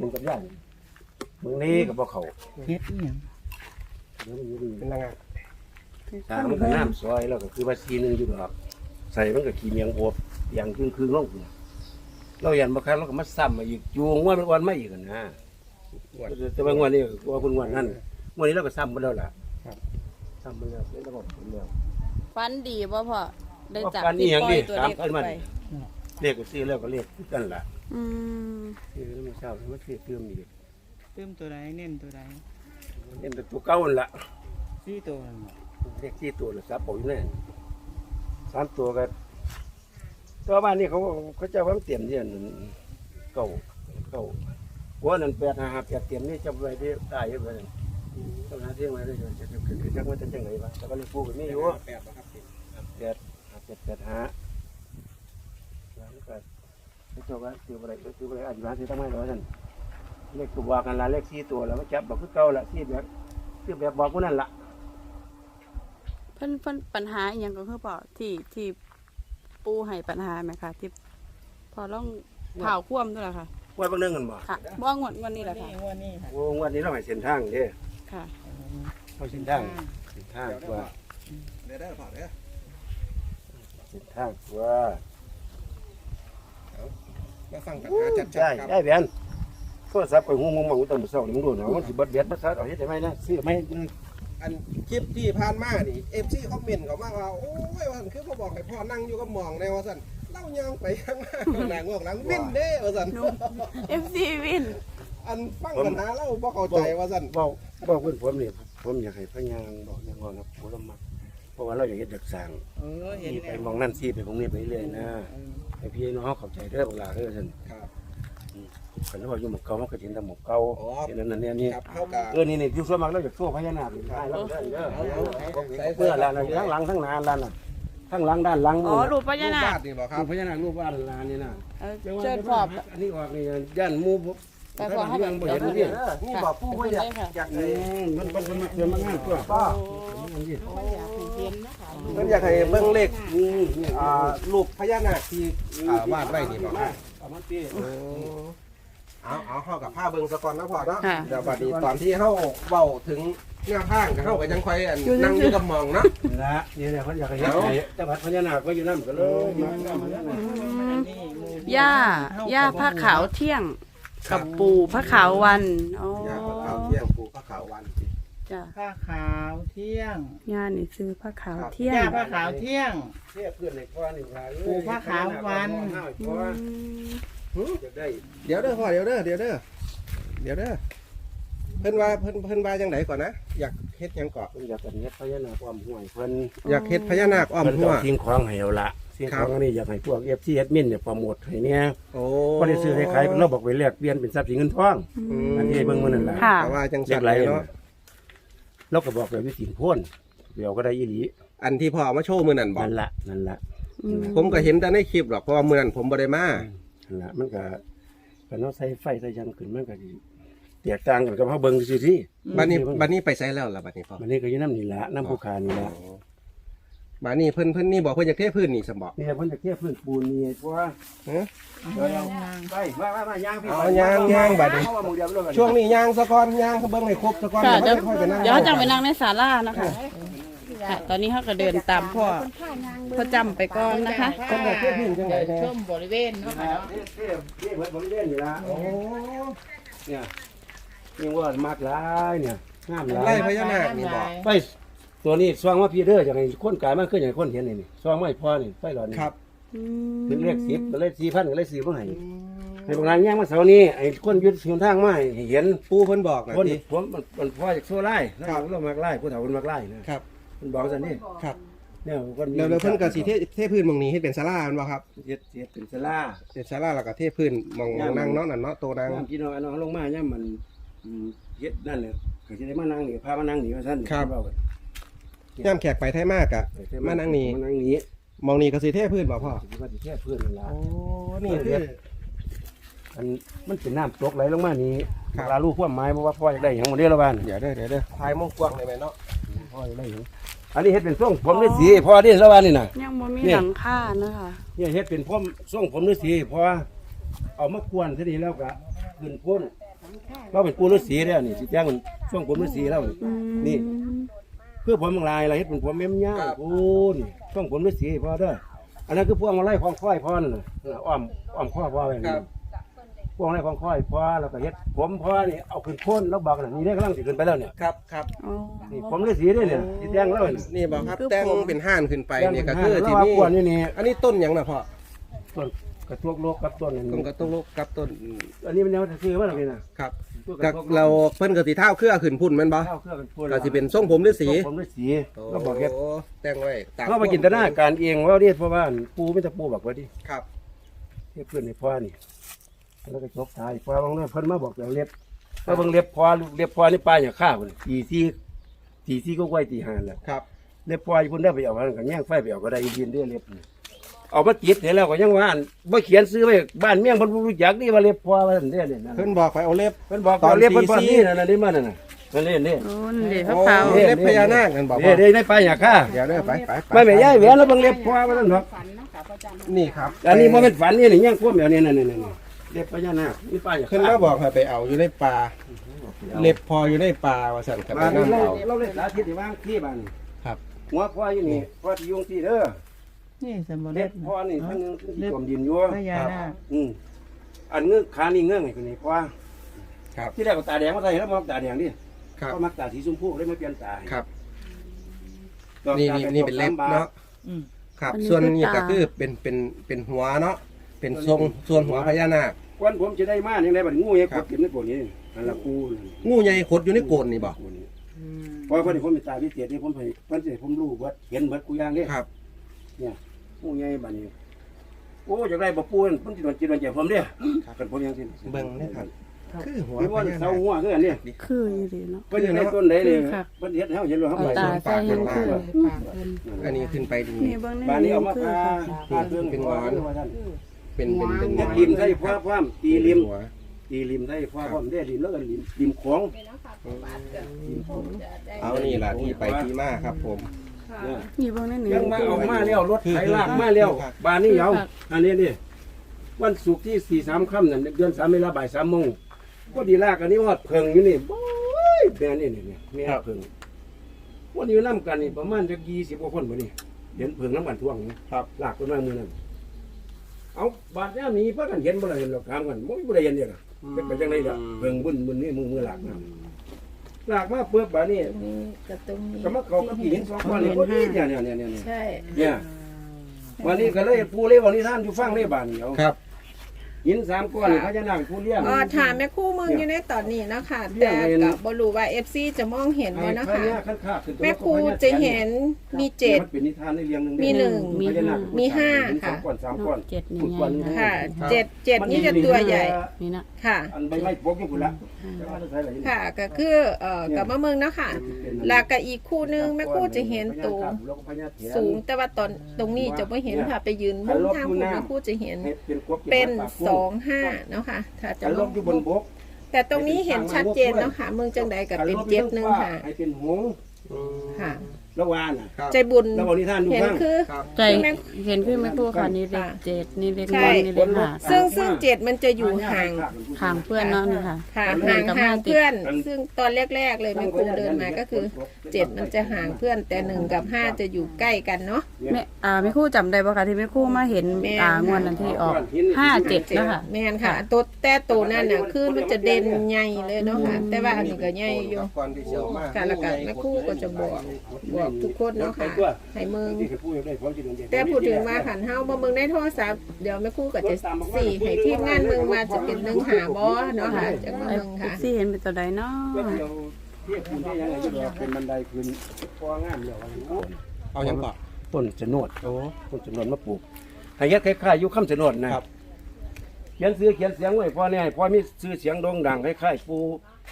มึงกับย่านมึงนี่กับบ่เขาเฮ็ดอีหยังเดี๋ยวมันอยู่ดีเป็นยังไงตามันก็น้ำซอยแล้วก็คือว่าซีหนึงอยู่ดอกใส่มันก็ขี้เมียงโอบอย่างครึ่งครึ่งๆลงพุ่นเรายันบ่คันเราก็มาซ้ำมาอีกอยู่งวดมันวันไม่อีกอะนะแต่ว่างวดนี้ว่าคุณงวดนั้นงวดนี้เราก็ซ้ำมาแล้วล่ะซ้ำมาแล้วแล้วก็ผลแล้ว ฟันดีบ่พ่อได้จากฟันอีที่หยังปล่อยดิตัวถามเล็กเพิ่นมาไปเรียกก็ซื้อแล้วก็เรียกกันล่ะ อืมซื้อแล้วมันเช้าแล้วมันซื้อเติมอีกเติมตัวใดเน้นตัวใดเห็นแต่ตัวเก่านั่นล่ะสี่ตัวนั่นบ่เรียกสี่ตัวละซับเอาอยู่แน่นสามตัวก็ตัวบ้านนี่เขาเขาเจ้าความเตรียมเนี่ยนั่นเก่าเก่าหัวนั่นแปดห้าห้าแปดเตรียมนี่จำไว้ที่ตายอยู่เลยต้องหาเที่ยงไว้เลยจะจะคือจักว่าจะจังไงวะแต่ก็เลยพูดกันไม่อยู่แปดนะครับแปดห้าแปดแปดห้าแล้วก็ เขาเจ้าว่าคืออะไรคืออะไรอธิบายที่ต้องไม่ร้อยท่านเลขตัวว่ากันละเลขสี่ตัวแล้วมาจับบอกคือเก่าละสี่แบบคือแบบบอกกูนั่นละเพิ่นเพิ่นปัญหาอหยังก็คือพ่อที่ที่ปูให้ปัญหาไหมคะที่พอลองเผาคว่ำด้วยล่ะค่ะว่าบางเรื่องกันบ่ค่ะบ่งวดงวดนี้แหละค่ะนี่งวดนี้ค่ะโอ้วันนี้เราให้เส้นทางเด้ค่ะเขาเส้นทางเส้นทางตัวเดี๋ยวได้ผ่านเด้อเส้นทางตัว มาฟังปัญหาจัดใช่ๆครับได้แบนโทรศัพท์ไปหูมองมองตั้งแต่เช้านี่มึงดูเนาะมันสิเบิดเบ็ดมาซัดเอาเฮ็ดได้ไหมนะซื้อไหมอันคลิปที่ผ่านมานี่เอฟซีคอมเมนต์เขามาว่าโอ้ยว่าซั่นคือพ่อบอกให้พ่อนั่งอยู่กับหมองแนวว่าสั่นเล่าย่างไปย่างมาหน้างอกหลังวิ่นเด้ว่าสั่น FC วินอันฟังปัญหาเล่าบ่เข้าใจว่าสั่นบอกบอกเพื่อนผมนี่ผมอยากให้พญางบอกอย่างว่านะผมละมัก เพราะว่าเราอยากเฮ็ดดักสร้างเออเห็นนี่ไปแล้วมองนั่นซี่ไปมองนี่ไปเรื่อยนะให้พี่น้องเข้าใจเด้อบักหลาเด้อซั่นครับคันว่าอยู่หมู่เก่ามันก็สินแต่หมู่เก่าอ๋อ เห็นนั่นเนี่ยนี่ครับเข้ากับเออนี่นี่อยู่ส่วนมากเราอยากสู้พญานาคนี่ได้แล้วเด้อเด้อเอาเอาเอาใส่เพื่อแล้วทั้งหลังทั้งหน้าแล้วน่ะทั้งหลังด้านหลังอ๋อรูปพญานารูปควาดนี่บ่คครัรับบพญานาครูปวาดลานนี่นะเออเชิญพ่ออันนี้ออกนี่ย่านหมูบ่ไปพ่อให้ ยังบ่เดี๋เห็ยนวนี่นี่บอกผู้ว่าอยากอยากอืมมันมันมันเกิดมางานตัวป้า มันนี่ มันอยากให้เบิ่งเลขอืมนี่อ่ารูปพญานาคที่อ่าวาดไว้นี่บ่ครับเอามันตีเอาเอาเข้ากับผ้าเบิ่งสะก่อนนะพ่อเนาะค่ะ เดี๋ยวบัดนี้ตอนที่เฮาเว้าถึงแนวทางก็เฮาก็ยังค่อยอันนั่งอยู่กับหมองเนาะละนี่แหละเขาอยากให้เห็นไอ้แต่พัดพญานาคก็อยู่นำก็เลยมามามานี่หมู่ย่าย่าผ้าขาวเที่ยง กับปู่ผ้าขาววันอ๋อยาพ จ้ะผ้าขาวเที่ยงย่านี่ซื้อผ้าขาวเที่ยงย่าผ้าขาวเที่ยง เทียบเพื่อนในพ่อนี่ว่าปลูกผ้าขาววันเพราะว่าจะได้เดี๋ยวเด้อพ่อเดี๋ยวเด้อเดี๋ยวเด้อเดี๋ยวเด้อเพิ่นว่าเพิ่นเพิ่นว่าจังไดก่อนนะอยากเฮ็ดหยังก่อนเพิ่นอยากกันเฮ็ดพญานาคอ้อมห้วยเพิ่นอยากเฮ็ดพญานาคอ้อมเพิ่นหัก็วทิ้งของให้เอาละสิ่งของอันนี้อยากให้พวก FC แอดมินเนี่ยโปรโมทให้เนี่ยโอ้บ่ได้ซื้อได้ขายเพิ่นเราบอกไว้แลกเปลี่ยนเป็นทรัพย์สินเงินทอง อืมอันนี้เบิ่งมื้อนั่นล่ะ ค่ะ แต่ว่าจังเรีซั่ยนกไรเนาะ เราก็บอกแบบวิสินพ่นเดี๋ยวก็ได้อีหลีอันที่พ่อเอามาโชว์มื้อนั้นบ่นั่นละนั่นละ อืม ผมก็เห็นแต่ในคลิปหรอกเพราะว่ามื้อนั้นผมบ่ได้มานั่นละมันก็กันเอาใส่ไฟใส่หยังขึ้นมันก็สิแตกต่างกันกับเฮาเบิ่งซื่อๆที่ บัดนี้บัดนี้ไปไสแล้วล่ะบัดนี้พ่อมันนี่ก็อยู่น้ำนี่ละน้ำผู้ขานี่ละ บัดนี้เพิ่นเพิ่นนี่บอกเพิ่นอยากเทพื้นนี่ซั่นบ่นี่เพิ่นจะเทียบพื้นปูนนี่เพราะว่าฮะเดี๋ยวเอาไปมามามาย่างพี่เอาย่างย่างบัดนี้เพราะว่าหมู่เดียวเลยช่วงนี้ย่างซะก่อนย่างเบิ่งให้ครบซะก่อนค่ะเดี๋เดี๋ยยววค่อยไปนั่งเดี๋ยวเขาจะไปนั่งในศาลานะคะค่ะ ตอนนี้เขาก็เดินตามพ่อพ่อจำไปก่อนนะคะเพิ่นอยากเทพื้นจังได๋แน่ชมบริเวณเนาะค่ะเทียบเทียบเพิ่นบริเวณนี่ละโอ้เนี่ยนี่ว่ามากหลายเนี่ยงามหลายไล่พญานาคนี่บ่ไป ตัวนี้ซองมาพี่เด้ออย่างไงคนกายมันคืออย่างคนเห็นนี่นี่ซองไม่พอนี่ไฟหลอดนี่ครับอืถึงเลขมสิบก็เลขสี่พันก็เลขสี่เมื่อไหร่ให้บางรานแย่งมาเสาร์นี้ไอ้คนยึดส่วนทางมาให้เห็นปูเพิ่นบอกนะคนพี่ผมมันมันพ่อจากโซ่ไล่แล้วครับเรามากไล่ผู้เฒ่าคนมากไล่นะครับมันบอกสันนี่ครับเนี่ยคนแล้วแล้วเพิ่นก็สิเทเทพื้นหมองนี้ให้เป็นศาลาแม่นบ่ครับเฮ็ดเฮ็ดเป็นสลาเป็นศาลาแล้วก็เทพื้นหมองนั่งเนาะนั่นเนาะโตนั่งย่ามพี่น้องอันน้องลงมาย่ามมันอืมเฮ็ดนั่นเลยก็จะได้มานั่งนี่พามานั่งนี่ว่าซั่นเว้ากัน ย่ามแขกไปไทยมากอะมานั่งนี่มานั่งนี่หมองนี้ก็สิเทพื้นบ่พ่อสิว่าสิแค่เพื่อนนั่นล่ะ โอ้นี่คือ อันมันเป็นน้ำตกไหลลงมานี่ครับเวลาลูกความหมายบ่ว่าพ่ออยากได้หยังบ่ได้ละบ้านเดี๋ยวเด้อเดี๋ยวเด้อพายมงกว้างได้ไหมเนาะพ่ออยากได้หยังอันนี้เฮ็ดเป็นทรงผมฤาษีพ่อที่ละบ้านนี่น่ะ ยังบ่มีเนี่ย หลังคานะคะเนี่ยเฮ็ดเป็นผมทรงผมฤาษีเพราะว่าเอามากวนซะดีแล้วก็ขึ้นพ่นเราเป็นปูฤาษีแล้วนี่สิแจ้งมันช่วงผมฤาษีแล้วนี่อืมนี่เพื่อผมบางลายอะไรเฮ็ดเป็นผมเม้มย่างครับโอ้นี่ช่วงผมฤาษีพอเด้ออันนั้นคือพวงมาไล่ของค่อยพอนั่นน่ะนั่นน่ะอ้อมอ้อมข้อพอไว้คนี่รับพวงไล่ของค่อยพอแล้วก็เฮ็ดผมพอนี่เอาขึ้นโพ้นแล้วบอกน่ะนี่ได้กำลังสิขึ้นไปแล้วเนี่ยครับครับอ๋อนี่ผมฤาษีเด้อเนี่ยสิแจ้งแล้วนี่นี่บอกครับคือแต่งผมเป็นห้านขึ้นไปเนี่ยก็แจ้งคือแล้วที่ว่านี่พวงนี่นี่อันนี้ต้นหยังนะพ่อต้นกระทวกโลกกับต้นอันต้นนี้กระต้นลูกกับต้นอันนี้มันแนวซื้อว่าอะไรน่ะครับต้น ก็กะทวโลเราเพิ่นก็สิเท้าเครือขึ้นพุ่นแม่นบ่ข้าวเครื่องกันพูดก็สิเป็นทรงผมฤาษีผมฤาษีก็บอกเฮ็ดโแต่งไว้ตามเขามาจินตนาการเองว่าเรียกเพราะว่าปูไม่จะปูบอกว่าดิครับเฮ็ดเพื่อนในพ่อนี่แล้วก็จบท้ายพ่อบางเรื่องเพิ่นมาบอกแล้วเล็บว่าเบิ่งเล็บพ่อเล็บพ่อนี่ป้าอย่าฆ่าเพิ่นตีซี่ตีซี่ก็ไว้ตีหานแล้วครับเล็บพ่ออยู่เพิ่นได้ไปเอามันก็แย่งไฟไปเอาก็ได้ยินได้เล็บนี่ เอามาติดเสร็จแล้วก็ยังว่าอันบ่เขียนซื้อไว้บ้านเมียงเพิ่นบ่รู้จักนี่ว่าเล็บพ่อว่าซั่นเด้เนี่ยนั่นเพิ่นบอกไปเอาเล็บเพิ่นบอกตอนว่าเล็บเพิ่นตีบ่ซี่นี่นั่นน่ะนี่มันนั่นน่ะนั่นเล่นนี่ โอ้นี่เด็กโอ้ขาวเล็บพญานาคนั่นบอกเด้ว่าเด้ได้ป้าอย่าฆ่าเดี๋ยวเด้อไปไปไปไม่แม่ยายแหวนแล้วเบิ่งเล็บพ่อว่าซั่นเนาะนี่ครับอันนี้บ่เป็นฝันนี่นี่ยังควบแบบนี้นั่นนี่ๆเล็บพญานาคนี่ป้าอย่าเพิ่นมาบอกให้ไปเอาอยู่ในป่าเล็บพออยู่ในป่าว่าซั่นครับไปบ้านนี้นำเราเอา เราเลยสาธิตให้ว่างที่บ้านนี่ครับ หัวพ่ออยู่นี่พ่อที่ยุงที่เด้อ นี่สมบูรเล็บณ์พ่อนี่ทั้งนึงที่กลมดินอยู่พญานาคอืมอันเงื้อขานี่เงื้อไงคนนี้พ่อครับ ที่แรกก็ตาแดงมาใส่แล้วมาตาแดงดิครับก็มักตาสีชมพูเลยมาเปลี่ยนตาให้ครับดอกนี่ตานี่ป็นี่เป็นเล็บดอกสมบเนาะอืมครับ ส่วนนี้ก็คือเป็นเป็นเป็นหัวเนาะเป็นทรงส่วนหัวพญานาคควันผมจะได้มาอย่างไรบัดงูยังคกรับดกินในโกนี้นั่นละกูนั่นงูใหญ่ขดอยู่ในโกนนี่บ่กูนี่เพราะว่าผมเป็นตาพิเศษที่ผมไปเพิ่นสิให้ผมรู้ว่าเห็นเบิดกูอย่างนี้ครับ งูใหญ่บัดนี้โอ้อยากได้บ่ปูนเพิ่นสิโดนจิตโดนใจผมเด้กันผมยังสิเบิ่งนี่ครับ คือหัวมีพวันญาเสานาค หัวคืออันนี้คืออยู่ดีเนาะ เพิ่นอยู่ในต้นไหนเลยคือค่ะ เพิ่นเฮ็ดให้เฮาเห็นว่าเฮาเอาไปตาใส่เห็นคือ ปากเพิ่น อันนี้ขึ้นไปดี นี่เบิ่งในบ้านนี้นี้เอามาคือพาค่ะพาเครื่องเป็นหวานเป็นเป็นเป็นเฮ็ดริมใส่ฟ้าพร้อมตีริมหัวตีริมใส่ฟ้าพร้อมได้ริมแล้วก็ริมริมของ เอานี่ล่ะที่ไปที่มาครับผม เนี่ยนี่เบิ่งในนี้ยังมาเอามาแล้วรถไถลากมาแล้วบ้านนี้เอาอันนี้นี่วันศุกร์ที่สี่สามค่ำนั่นเดือนสามเวลาบ่ายสามโมงก็ดีลากอันนี้ฮอดเพิงอยู่นี่โอ้ยแม่นี่นี่นี่แม่เพิงวันนี้นํกันนี่ประมาณจักยี่สิบกว่าคนบ่นี่เห็นเพิงน้ำกันท่วงนี่ครับลากต้นไม้มือนั้นเอาบาดเนี้ยมีเพื่อกันเห็นบ่ได้เห็นหรอกถามกันบ่มีบ่ได้เห็นเนี่ยล่ะเป็นไปจังไดล่ะเพิงบุญบุญนี่มือมือหลากน้ำห ลากมาเปื้อบาดนี้นี่กับตรงนี้ก็มาเขากับหินสองก้อนนี่พอดีเนี่ยเนี่ยเนี่ยเนี่ยใช่เนี่ยวันนี้ก็เลยปูเลยวันนี้ท่านอยู่ฟังเลยบานเดียวครับหินสามก้อนนี่เขาจะนั่งผู้เลี้ยงอ๋อถามแม่คู่เมืองอยู่ในตอนนี้นะคะแต่กับบรูว่าเอฟซีจะมองเห็นว่านะคะแม่ครูจะเห็นมีเจ็ดมันเป็นนิทานในเรียงหนึ่งมีหนึ่งพญานาคมีห้าสามก้อนสามก้อนเจ็ดนี่ก้อนหนึ่งไงค่ะเจ็ดเจ็ดนี่จะตัวใหญ่นี่นะ ค่ะ อันใบไม้ปกอยู่พุ่นละแต่ว่าจะใช้อะไรนี่ค่ะ ก็คือเอ่อกับมะเมืองเนาะค่ะแล้วก็อีกคู่หนึงแม่คู่จะเห็นตัวสูงแต่ว่าตอนตรงนี้จะไม่เห็นค่ะ ไปยืนมุมทางคุณแม่คู่จะเห็นเป็นสองห้าเนาะค่ะ ถ้าจะจะมลองบอยู่บนบกแต่ตรงนี้เห็นชัดเจนเนาะค่ะ เมืองจังใดกับเป็นเจ็ดหนึ่งค่ะ ให้เป็นหงส์ค่ะ ละวานน่ะครับ ใจบุญ แล้ววันนี้ท่านดูเห็นข้างคือ ครับ ใจเห็นคือแม่ครูค่ะนี่เลขเจ็ดนี่เลขใช่ one นี่เลขห้าซึ่งซึ่งเจ็ดมันจะอยู่ห่างห่างเพื่อนเนาะนี่ค่ะ ค่ะเพื่อห่านงกับห่างติดเพื่อน ซึ่งตอนแรก ๆ เลยแม่ครูเดินมาก็คือเจ็ดมันจะห่างเพื่อนแต่หนึ่งกับห้าจะอยู่ใกล้กันเนาะ แม่อ่าแม่ครูจำได้ป่ะคะที่แม่ครูมาเห็นแม่ อ่างวดนั้นที่ออกห้าเจ็ดนะคะ แม่นค่ะตัวแต่ตัวนั่นน่ะคือมันจะเด่นใหญ่เลยเนาะค่ะ แต่ว่าอันนี้ก็ใหญ่อยู่ ก่อนที่จะเอามาค่ะแล้วก็แม่ครูก็จะบอก บอกทุกคนเนาะค่ะให้เมืองที่เคยพูดได้พร้อมจะโดนเจ็บแต่พูดถึงมาขันเฮาบ่เมืองได้โทรศัพท์เดี๋ยวแม่ครูก็จะสี่ให้ทีมงานเมืองมาจะเป็นหนึ่งหาบ่เนาะค่ะจากมาไอ้เมืองค่ะซี่เห็นเป็นตัวใดเนาะก็เดียวเทียบคุณได้ยังไงจะบอกเป็นบันไดคืนพองามเดียวเอายังก่อนต้นชะโนดโอ้ต้นชะโนดมาปลูกให้ยัดคล้ายๆอยู่คำชะโนดนะครับ เขียนซื้อเขียนเสียงไว้พ่อเนี่ยพ่อมีซื้อเสียงโด่งดังคล้ายๆปู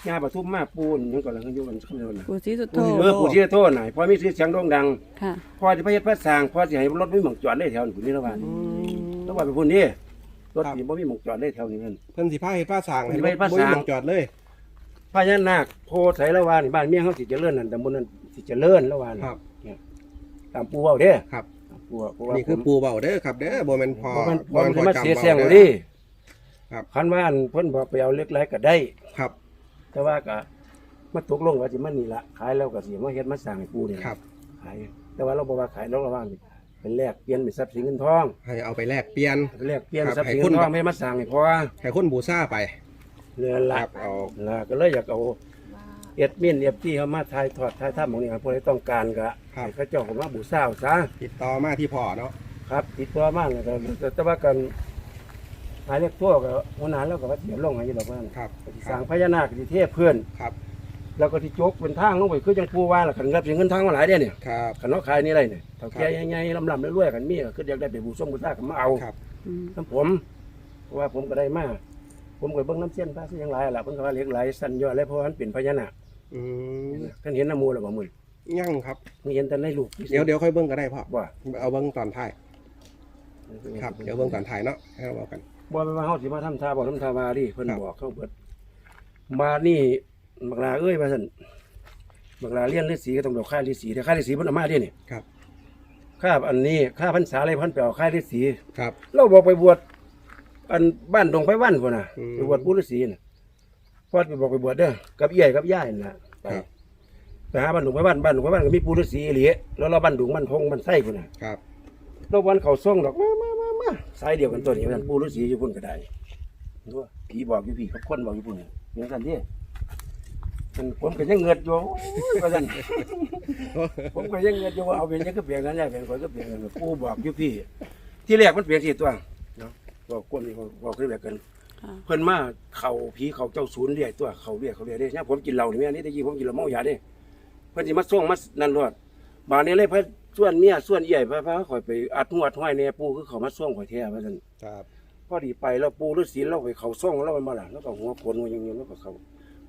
ยาปทุมมาปูนยังก่อนแล้วก็อยู่กันคำชะโนดนะปู่ศรีสุโธเออปูที่โทษหน่อยพ่อมีซื้อเสียงโด่งดังค่ะพ่อจะไปเฮ็ดพระสร้างพ่อสิให้รถไม่หมองจอดได้แถวนี้พุ่นนี่ละวันต้องว่าไปพุ่นนี่รถสิบ่มีหมองจอดได้แถวนี้นั่น เพิ่นสิพาเฮ็ดผ้าสางให้เพิ่นสิพาเฮ็ดผ้าบ่สางมีหม้องจอดเลย พญานาคโพไสละวานบ้านเมียเขาสิเจริญนั่นตำบลนั้นสิเจริญละวานครับตามปูเว้าเด้อครับ ตามปูเว้าเพราะว่านี่คือปูเบาเด้อครับเด้อบ่แม่นพอเพราะมันบ่มันแม่นพอมาจำเสียเบาเสียงเด้ดิอครับ คันว่าอันเพิ่นบอกไปเอาเล็กไรก็ได้ ครับ แต่ว่าก็มาตกลงว่าสิมันนี่ละขายแล้วก็สิมาเฮ็ดมาสร้างให้ปูนี่ครับ ขายแต่ว่าเราบอกว่าขายเราระว่างเป็นแลกเปลี่ยนเป็นทรัพย์สินเงินทองให้เอาไปแลกเปลี่ยนแลกเปลี่ยนครับทรัพย์สินให้คุเงิณ นทองไม่มาสร้างให้พอให้คนบูซ่าไปเรือคละรับเอาละก็เลยอยากเอาเอ็ดมินเอฟที่เขามาถ่ายทอดถ่ายทำของนี่ครับพวกที่ต้องการก็ให้เขาเจ้าของมาบูชาเอาซะ ติดต่อมาที่พ่อเนาะครับติดตัวมากเลยแต่แต่แต่ว่ากัน หายเรียกทั่วก็หัวหน้าแล้วก็ว่าเสียลงให้ดอกว่าครับก็สิสร้างพญานาคที่เทพเพื่อนครับ แล้วก็ที่จกเป็นทางลงไปคือจังปูว่าล่ะคันรับสิเงินทางมาหลายเด้เนี่ยครับขันเขาขายนี่ไรเนี่ยเถ้าแก่ใหญ่ๆลำๆรวยๆกันมีก็คืออยากได้ไปบูชงบูชากันมาเอาครับอืมน้ำผมเพราะว่าผมก็ได้มาผมก็เบิ่งน้ำเส้นพระสิยังหลายล่ะเพิ่นก็ว่าเหล็กไหลสั้นยอดเลยเพราะว่ามันเป็นพญานาคอืมท่านเห็นน้ำมูลหรือเปล่ามึงยั่งครับมึงเห็นแต่ในลูกเดี๋ยวเดี๋ยวค่อยเบิ้งก็ได้พ่อว่าเอาเบิ้งตอนท้ายครับ เดี๋ยวเบิ้งตอนท้ายเนาะให้เราบอกกัน บ่ไปว่าเฮาสิมาทำทาบอกทำทาว่าดิเพิ่นครับ บอกเขาเบิดมานี่บักลาเอ้ยว่าซั่นบักลาเรียนฤาษีก็ต้องดอกค่าฤาษีแต่ค่าฤาษีเพิ่นเอามาเดินี่ครับ ค่าอันนี้ค่าพรรษาอะไรเพิ่นไปเอาค่าฤาษีครับ เราบอกไปบวชอันบ้านดงไปวันพุ่นน่ะอืม ไปบวชปู่ฤาษีน่ะพอดไปบอกไปบวชเด้อกับเอี้ยกับย่ายนั่นน่ะไปครับ ไปหาบ้านดงไปวันบ้านดงไปวันก็มีปู่ฤาษีอีหลีแล้วเราบ้านดงบ้านพงบ้านไส้พุ่นน่ะ ครับ เราวันเขาส่งดอกมามา มามาสายเดียวกันตัวนี้มันปู่ฤาษีอยู่พุ่นก็ได้ดูว่าผีบอกอยู่พี่กับคนบอกอยู่พุ่นนี่เหมือนกันที่มันผมก็ยังเงือดอยู่โอ้ยว่าซั่นผมก็ยังเงือดอยู่ว่าเอาเป็นยังก็เปลี่ยนกันได้เป็นคนก็เปลี่ยนกันปู่บอกอยู่พี่ ที่แรกมันเปลี่ยนที่ตัวเนาะบอกคนนี่บอกคือแบบกันค่ะเพิ่นมาเขาผีเขาเจ้าศูนย์เรียกตัวเขาเรียกเขาเรียกเด้เนี่ยผมกินเหล้านี่แม่นี่ตะกี้ผมกินเหล้าเมายาเด้เพิ่นสิมาส่งมานั่นรอดบาดนี้เลยเพิ่น ส่วนเมียส่วนใหญ่พระพระข่อยไปอัดหัวดห้อยแน่ปู่คือเขามาส่งข่อยแท้ว่าซั่นครับ พอดีไปแล้วปู่ฤาษีเราไปเขาส่งแล้วมันมาล่ะแล้วก็หัวโขนหัวยังๆแล้วก็เขา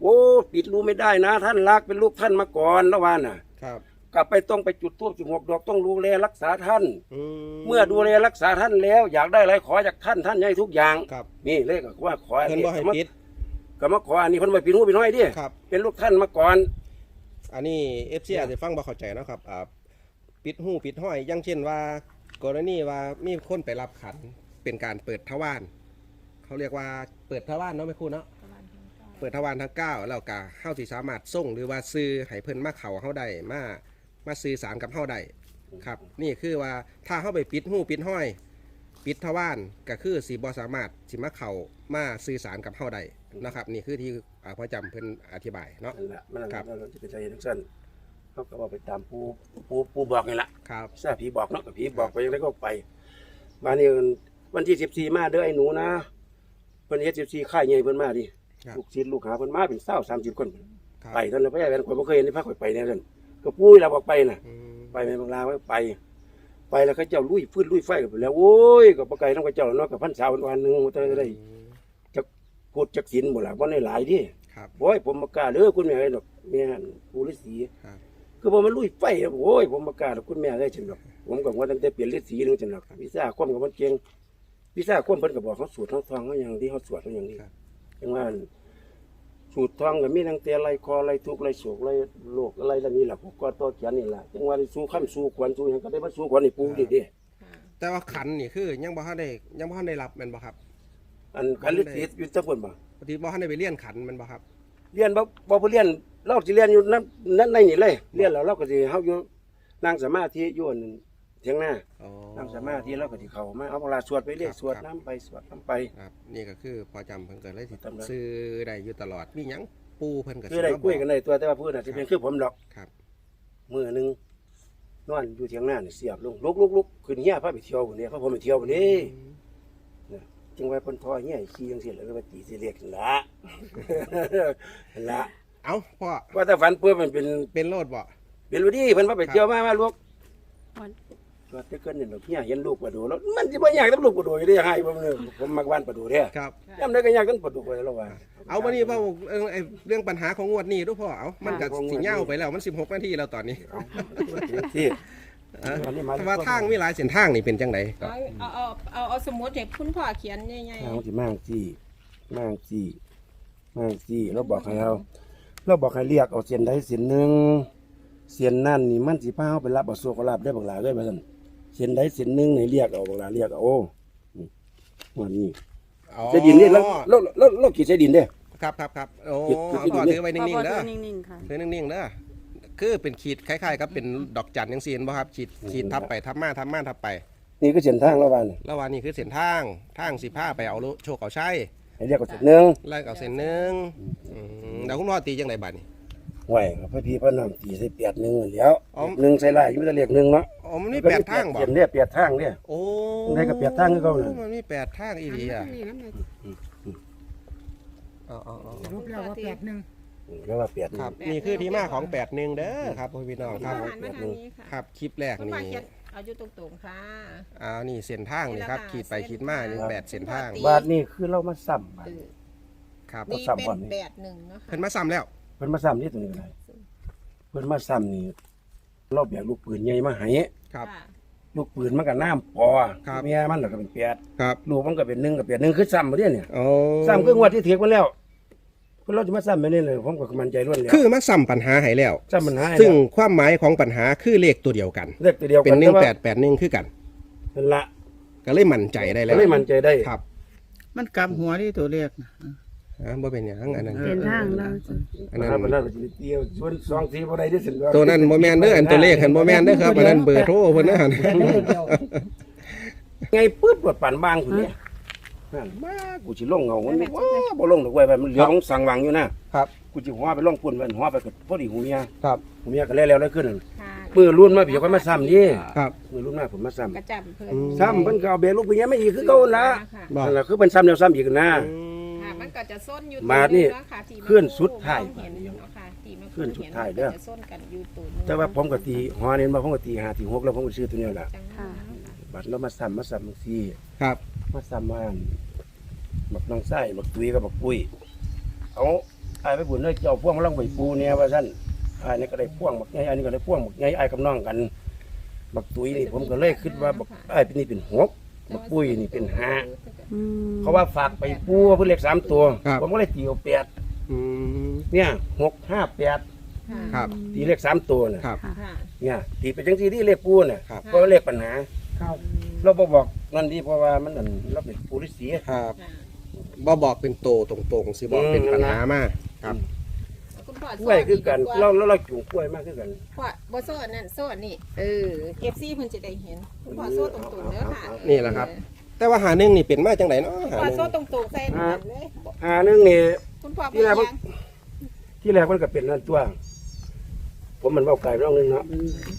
โอ้ปิดรู้ไม่ได้นะ ท่านรักเป็นลูกท่านมาก่อนแล้วว่าน่ะ ครับกลับไปต้องไปจุดทูบ16ดอกต้องดูแลรักษาท่าน อืเมื่อดูแลรักษาท่านแล้ว อยากได้อะไรขอจากท่านท่านให้ทุกอย่าง ครับนี่เลขก็ว่าขออันเพิ่นนี้บ่ให้ปิด ก็มาขออันนี้เพิ่นบ่ปิดหูปิดน้อยดิครับ เป็นลูกท่านมาก่อน อันนี้เอฟซีอาจจะฟังบ่เข้าใจเนาะครับอ่า ปิดหูปิดห้อยอย่างเช่นว่า กรณีว่ามีคนไปรับขันเป็นการเปิดทวารเขาเรียกว่าเปิดทวารเนาะไม่ครู่เนาะเปิดทวารทั้งเก้าแล้วก็เฮาสิสามารถส่งหรือว่าซื้อให้เพิ่นมาเข้าเฮาได้มามาสื่อสารกับเฮาได้ครับ นี่คือว่าถ้าเฮาไปปิดหูปิดห้อย ปิดทวารก็คือสิบ่สามารถสิมาเข้ามาสื่อสารกับเฮาได้นะครับ นี่คือที่อ่าพ่อจำเพิ่นอธิบายเนาะ นั่นแหละมันนั่นครับ เราจะเป็นใจทั้งสั้น เขาก็บอกไปตามปูปูปูบอกนี่แหละครับทราบผีบอกเนาะกับผีบอกไปยังไงก็ไปมานี่วันที่สิบสี่มาเด้อไอ้หนูนะเพิ่นเฮ็ดสิบสี่ค่ายใหญ่เพิ่นมาดิครับลูกศิษย์ลูกหาเพิ่นมาเป็นเศร้าสามสิบคนครับไปท่านเลยพระยาแวนข่อยบ่เคยเห็นในภาคข่อยไปแน่ท่านก็ปุ้ยเราบอกไปน่ะอืมไปในบางลาไว้ไป ไปแล้วเขาเจ้าลุยฟื้นลุยไฟกันไปแล้วโอ้ยกับปะไก่ต้องกระเจ้าเนาะกับพันสาววันหนึ่งมันจะได้พูดจักศีลหมดละวันในหลายดิครับโอ้ยผมมากล้าเด้อคุณแม่เอ้ยดอกแม่ผู้ฤาษี ครับคือผมมันลุยไฟอะโอ้ยผมมากล้าดอกคุณแม่เอ้ยจังดอกผมก็ว่าตั้งแต่เปลี่ยนฤาษีนึงจังดอกวิชาความกับมันเก่งวิชาความเพิ่นก็บอกเขาสวดเขาทองเขาอย่างที่เขาสวดเขาอย่างนี้จังว่าสูตรทองก็มีตั้งแต่ไรคอไรทุกข์ไรโศกไรโรคอะไรแล้วนี่แหละพวกก็ตัวเขียนนี่แหละจังว่าได้สู้ข้ามสู้ขวัญสู้หยังก็ได้มาสู้ขวัญนี่ปูดิเดิแต่ว่าขันนี่คือ ยังบ่ทันได้ยังบ่ทันได้รับแม่นบ่ครับ อันคันฤาษีอยู่จังคนบ่ปกติบ่ทันได้ไปเรียนขันแม่นบ่ครับเรียนบ่บ่บ่เรียน เราสิเรียนอยู่นั้นนั้นในนี่เลยเรียนแล้วเราก็สิเฮาอยู่นั่งสมาธิอยู่อันเถียงหน้าอ๋อ นั่งสมาธิเราก็สิเข้ามาเอาเวลาสวดไปเรื่อยครับสวดครับ น้ำไปสวดน้ำไป ครับนี่ก็คือพอจำเพิ่นก็เลยสิจำได้ ซื้อได้อยู่ตลอดมีหยังปูเพิ่นก็คือได้มาบ คุยกันได้ตัวแต่ว่าพูดน่ะสิเป็นคือผมดอกครับ มื้อหนึงนอนอยู่เถียงหน้านี่เสียบลงลุกลุกลุกขึ้นเฮียพาไปเที่ยวพุ่นนี่เขาผมไปเที่ยวพุ่นนี่ จึงว่าเพิ่นทอเฮียให้ขี่จังซี่แล้วก็ไปตีสิเรียกนั่นละ นั่นละ เอ้าพ่อว่าแต่ฝันเพื่อมันเป็นเป็นโลดบ่ เป็นรู้ดีเพิ่นว่าไปเที่ยวมามาลูกวัน ว่าแต่เกินนี่ดอกเฮียเห็นลูกประดูแล้วมันสิบ่อยากกับลูกประดูอยู่ได้ให้ผมเลยผมมักบ้านประดูแท้ครับ ยามใดก็อยากกันประดูไปแล้วว่า เอาวันนี้เว้าเรื่องไอ้เรื่องปัญหาของงวดนี้ดูพ่อเอามันก็ของงวดนี้ สิยาวไปแล้วมัน 16 นาทีแล้วตอนนี้เอาที่เอ้ออันนี้มาแต่ว่าทางมีหลายเส้นทางนี่เป็นจังไดก็เอาเอาเอาเอาเอาสมมติให้คุณพ่อเขียนใหญ่ทางที่มากที่มากที่มากที่เราบอกให้เรา เราบอกให้เรียกเอาเส้นใดเส้นหนึ่งเส้นนั่นนี่มันสิพาเฮาไปรับเอาโชคลาภได้บักหลาเลยว่าซั่นเส้นใดเส้นหนึ่งนี่เรียกเอาบักหลาเรียกเอาโอ้นี่วันนี้อ๋อใส่ดินนี่แล้วแล้วแล้วแล้วขีดใส่ดินเด้ ครับครับครับโอ้หยุดหยุดพ่อถือไว้พอนิ่งพอๆเด้อตัวนิ่งๆค่ะถือนิ่งๆเด้อคือเป็นขีดคล้ายๆกับเป็นดอกจันทร์จังซี่เห็นบ่ครับขีดขีดทับไปทับมาทับมาทับไป นี่ก็เส้นทางแล้วบ้านนี่แล้ววันนี้คือเส้นทางทางสิพาไปเอาโลโชคเอาชัย ให้เรียกว่าเส้นหนึงไล่เอาเส้นหนึงอืมแล้วคุณพ่อตีจังไดบัดนี้ห่วยกับพี่พ่อน้ำตีใส่เปียดหนึงนั่นแหล้วอ๋อหนึ่งใส่ลายยังไม่ได้เรียกหนึ่งเนาะอ๋อมันมีแปดทางบ่เปลี่ยนเนี่ยเปียดทางเนี่ยโอ้ได้กับแปดทางคือเก่าน่ะมันมีแปดทางอีหลีอะอ๋ออ๋ออ๋อรูปแล้วว่าแปดหนึ่งแล้วว่าเปียดหนึ่งครับนี่คือที่มาของแปดหนึ่งเด้อครับพี่น้องครับหันมาทางนี้ค่ะครับคลิปแรกคุณนี่พ่อ เขียนเอาอยู่ตรงๆค่ะอ่านี่เส้นทางนี่ครับนี่แหละค่ะขีดไปขีดมานี่เส้นทางแปดเส้นทางบาทนี่คือเรามาซ้ำบาท เออครับนี่ซ้ำเป็นก่อนนี่ แปดหนึ่งเนาะเพิ่นมาซ้ำแล้ว เพิ่นมาซ้ำนี่ตัวนี้ก็ได้เพิ่นมาซ้ำนี่เราแบกลูกปืนใหญ่มาให้ครับ ค่ะลูกปืนมันก็น้ำปอครับ เมียมันแล้วก็เป็นเปียดครับลูกมันก็เป็นหนึ่งกับเปียดหนึ่งคือซ้ำมาเรื่อยเนี่ยโอ้ซ้ำคืองวดที่เถียงมาแล้ว เพิ่นเราจะมาซ้ำไปนี่เลยผมก็มั่นใจล้วนแล้วคือมาซ้ำปัญหาให้แล้ว ซ้ำมันหายซึ่งความหมายของปัญหาคือเลขตัวเดียวกัน เลขตัวเดียวกัเป็นหนึ่งต่ว่าแปดแปดหนึ่งคือกัน นั่นละก็เลยมั่นใจได้แล้ก็วเลยมั่นใจได้ครับมันกลับหัวที่ตัวเลขนะ อ่าบ่เป็นหยังอันนั้นเส้นทางเราอันนั้นอันนั้นเราจะเดียวชวนสองทีบ่ได้ที่สุดตัวนั้นบ่แม่นเด้ออันตัวเลขหันบ่แม่นเด้อครับอันนั้นเบอร์โทรเพิ่นนะหั่นไงปื๊ดปวดปั่นบางคนเนี่ย นั่นมากูสิลงเงามันว้าบ่ลงดอกไว้ยมันเหลืองสังวังอยู่นะครับกูสิหัวไปลงปุ่นมันหัวไปก็พอดีหูเมียครับหูเมียก็แล้วแล้วได้ขึ้นค่ะมือรุ่นมาพี่ก็มาซ้ำนี่ครับมือรุ่นมาผมมาซ้กระจำเพิ่นอืมำซ้ำเพิ่นก็เอาเบรลูกไปยังไม่อีกคือเก่าหั่นละค่ะบ่นั่นล่ะคือเพิ่นซ้ำแล้วซ้ำอีกนะอืมค่ะมันก็จะส้นอยู่มานี่ตัวหงเะค่ะที่ขึ้นสุดท้ายมองเห็นเนาะค่ะที่มันขึ้นสุดท้ายเด้อจะส้นกันอยู่ตัวหนึงแต่ว่าผมก็ตีหัวนี่มาผมก็ตีหาตีหกแล้วผมก็ซื้อตัวนี้แหละจังค่ะบัดแล้วมาซ้ำมาซ้ำซี่ครับ มาซ้ำมาบักน้องไส้บักตุยกับบักปุ้ยเอาอายไปบุญเลยเจ้าพ่วงมาลองใบปูเนี่ยว่าซั่นอายนี่ก็ได้พ่วงบักไงอันนี้ก็ได้พ่วงบักไงอายกับน้องกันบักตุยนี่ผมก็เลยคิดว่าบักอายเป็นนี่เป็นหกบักปุ้ยนี่เป็นห้าอืมเขาว่าฝากไปปูเพื่อเลขสามตัว ครับ ผมก็เลยตีเอาแปดอืม เนี่ยหกห้าแปดค่ะครับ ตีเลขสามตัวน่ะครับ ค่ะค่ะเนี่ยตีไปจังสีที่เลขปูน่ะครับเพราะว่าเลขปัญหา เราบ่บอกนั่นดีเพราะว่ามันนั่นเราเป็นปูฤาษีครับค่ะบ่บอกเป็นโตตรงๆสิบอกเป็นปัญหามากครับคุณพ่อกล้วยคือกันสเราวัสดีเราเราจูงกล้วยมากคือกันพ่อบ่โซ่อันนั่นโซ่อันนี่เออ FC เพิ่นจะได้เห็นคุณพ่อโซ่ตรงๆเด้อค่ะนี่แหละครับ แต่ว่าหาหนึ่งนี่เป็นมาจังไดเนาะคุณหาพ่อหนึ่งโซ่ตรงๆใส่นั่นเลยหาหนึงนี่คุณพ่อที่บ่แรกยัมันงที่แรกมันก็เป็นนั่นตัวผมมันเว้าไก่ร่องนึงเนาะ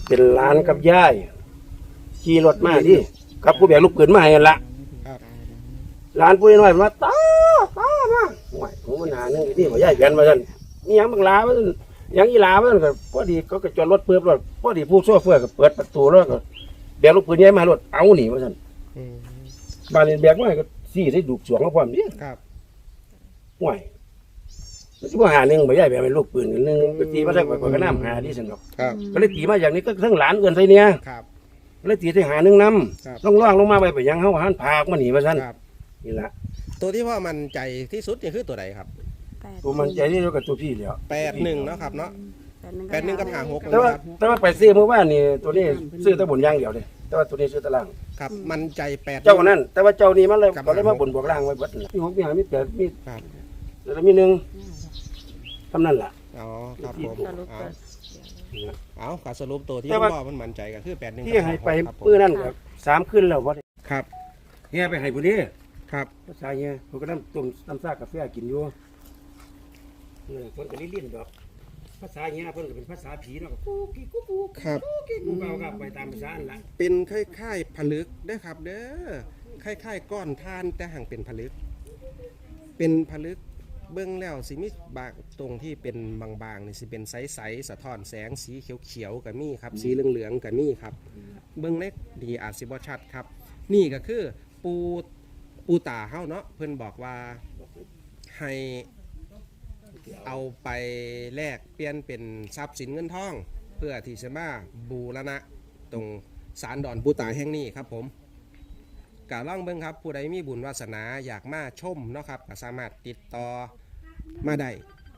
เป็นหลานกับยายขี่รถมาที่ กับผู้แบกลูกปืนมาให้นั่นละครับ หลานผู้น้อยมันว่าตาตามาห่วยผมมันหาหนึงนี่บ่ยายแกันว่าซั่นนี่หยังบักหลาว่าซั่นหยังอีหลาว่าซั่นก็พอดีเขาก็จอดรถเปิดรถพอดีผู้โซเฟอร์ก็เปิดประตูแล้วก็แบกลูกปืนใหญ่มารถเอาหนีว่าซั่นอืมบ้านนี้แบกมาก็ซี่ใส่ดุกสวงมาพร้อมนี่ครับ ห่วยมันสิบ่หาหนึงบ่ยายแบกเป็นลูกปืนหนึงก็ตีมาได้กว่าก็น้ำหาดีซั่นดอกครับ ก็เลยตีมาอย่างนี้ก็ทั้งหลานเกินใส่เนี่ยครับก็ เลยตีใส่หาหนึงนำครับล่องๆลงมาไปไปยังเฮาหันพาออกมาหนีว่าซั่นครับ นี่ล่ะตัวที่พ่อมันใจที่สุดนี่คือตัวใดครับแปดตัวมันใจที่เดียวกับตัวพี่แล้วแปดหนึ่งเนาะครับเนาะ แปดหนึ่งกับห้าหก แต่ว่าแต่ว่าไปซื้อเมื่อวานนี่ตัวนี้ซื้อแตะบนอย่างเดียวเลยแต่ว่าตัวนี้ซื้อแตะล่าง ครับ มันใจแปด เจ้าคนนั้นแต่ว่าเจ้านี้มันเลยกับก็เลยมาบนบวกล่างไว้เบิดนั่นล่ะมีหกมีห้ามีแปดมีครับแล้วมีหนึ่งทำนั่นล่ะอ๋อครับผมสรุปเอาก็ เอาขอสรุปตัวที่แต่ว่า พ่อมันมั่นใจก็คือแปดหนึ่งที่ให้ไปครับผมปื้อนั่นก็สามขึ้นแล้วบ่ได้ครับเฮียไปให้ผู้นี้ครับ ภาษาเฮียผมก็น้ำต้มน้ำซากาแฟกินอยู่เออคนก็ลิ้นๆดอก ภาษาเฮียเพิ่นก็เป็นภาษาผีเนาะก็กูกี้กูกูครับ กูกี้กูเบาครับไปตามภาษาอันละเป็นคล้ายๆผลึกเด้อครับ เด้อคล้ายๆก้อนทานแต่ห่างเป็นผลึก เป็นผลึก เบื้องแล้วสิมีบางตรงที่เป็นบางๆนี่สิเป็นใสๆสะท้อนแสงสีเขียวๆกับมีครับ สีเหลืองๆกับมีครับ เบื้องเล็กดีอาจสิบ่ชัดครับ นี่ก็คือปูปูตาเฮาเนาะเพิ่นบอกว่าให้เอาไปแลกเปลี่ยนเป็นทรัพย์สินเงินทอง เพื่อที่จะมาบูรณะตรงสารดอนปูตาแห่งนี้ครับผม กาล่องเบิ้งครับ ผู้ใดมีบุญวาสนาอยากมาชมเนาะครับก็สามารถติดต่อมาได้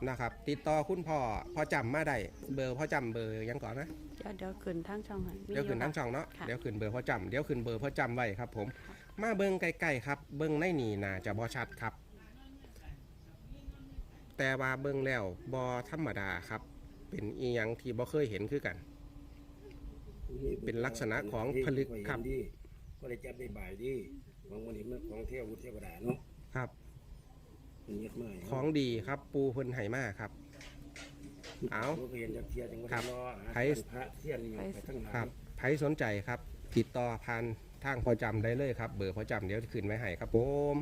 นะครับ ติดต่อคุณพ่อพ่อจำมาได้เบอร์พ่อจำเบอร์หยังก่อนนะ เดี๋ยวเดี๋ยวขึ้นทางช่องให้มีเดี๋ยวขึ้นค่ะทั้งช่องเนาะค่ะ เดี๋ยวขึ้นเบอร์พ่อจำเดี๋ยวขึ้นเบอร์พ่อจำไว้ครับ ผม มาเบิ้งใกล้ๆครับ เบิ้งในนี่น่าจะบ่ชัดครับ แต่ว่าเบิ่งแล้วบ่ธรรมดาครับ เป็นอีหยังที่บ่เคยเห็นคือกัน เป็นลักษณะของผลึกครับดี ก็ได้จับได้บ่ายดีบางวันนี้มันของเทววุฒิเทวดาเนาะครับ มันเย็ดมาให้ของดีครับ ปูเพิ่นไหมาครับ เอาบ่เคยเห็นจากเทียจังว่าครับรอหาไผพระเทียนนี่ไปทั้งหลายครับใครสนใจครับ ติดต่อผ่านทางพอจำได้เลยครับ เบอร์พอจำเดี๋ยวจะขึ้นไว้ให้ครับผม